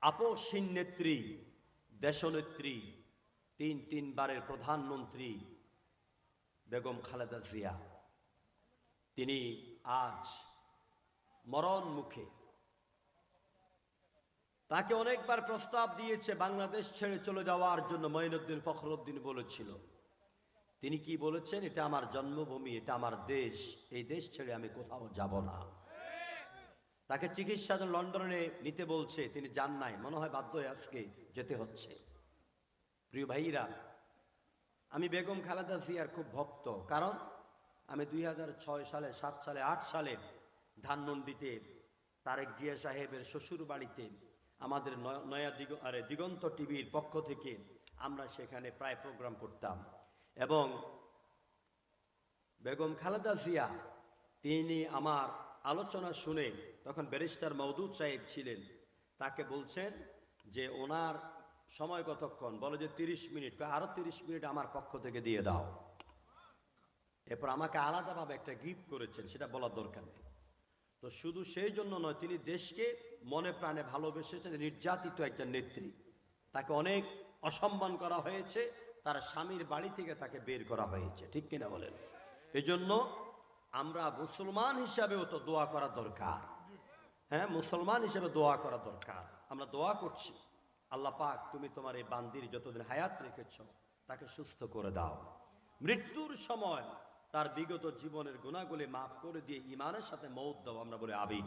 আপসহীন নেত্রী, দেশনেত্রী, তিন তিনবারের প্রধানমন্ত্রী বেগম খালেদা জিয়া। তিনি আজ মরণ মুখে। তাকে অনেকবার প্রস্তাব দিয়েছে বাংলাদেশ ছেড়ে চলে যাওয়ার জন্য মঈনুদ্দিন ফখরুদ্দিন বলেছিল। তিনি কি বলেছেন? এটা আমার জন্মভূমি, এটা আমার দেশ, এই দেশ ছেড়ে আমি কোথাও যাব না। তাকে চিকিৎসা লন্ডনে নিতে বলছে, তিনি যান নাই। মনে হয় বাধ্য হয়ে আজকে যেতে হচ্ছে। প্রিয় ভাইরা আমি বেগম খালেদা জিয়ার খুব ভক্ত। কারণ আমি দুই হাজার ছয় সালে, সাত সালে, আট সালে ধানমন্ডিতে তারেক জিয়া সাহেবের শ্বশুর বাড়িতে আমাদের নয়- নয়া দিগ আরে দিগন্ত টিভির পক্ষ থেকে আমরা সেখানে প্রায় প্রোগ্রাম করতাম। এবং বেগম খালেদা জিয়া, তিনি আমার আলোচনা শুনে তখন ব্যারিস্টার মওদুদ সাহেব ছিলেন। তাকে বলছেন যে ওনার সময় কতক্ষণ? বলে যে তিরিশ মিনিট। আরও তিরিশ মিনিট আমার পক্ষ থেকে দিয়ে দাও। এরপর আমাকে আলাদাভাবে একটা গিফট করেছেন, সেটা বলার দরকার নেই। তো শুধু সেই জন্য নয়, তিনি দেশকে মনে প্রাণে ভালোবেসেছেন, নির্যাতিত একটা নেত্রী। তাকে অনেক অসম্মান করা হয়েছে, তার স্বামীর বাড়ি থেকে তাকে বের করা হয়েছে। ঠিক কিনা বলেন? এজন্য আমরা মুসলমান হিসাবেও তো দোয়া করা দরকার। হ্যাঁ মুসলমান হিসেবে দোয়া করা দরকার। আমরা দোয়া করছি, আল্লাহ পাক তুমি তোমার এই বান্দির যতদিন হায়াত রেখেছ, তাকে সুস্থ করে দাও। মৃত্যুর সময় তার বিগত জীবনের গুণাগুলি মাফ করে দিয়ে ইমানের সাথে মৌত দাও, আমরা বলে আবি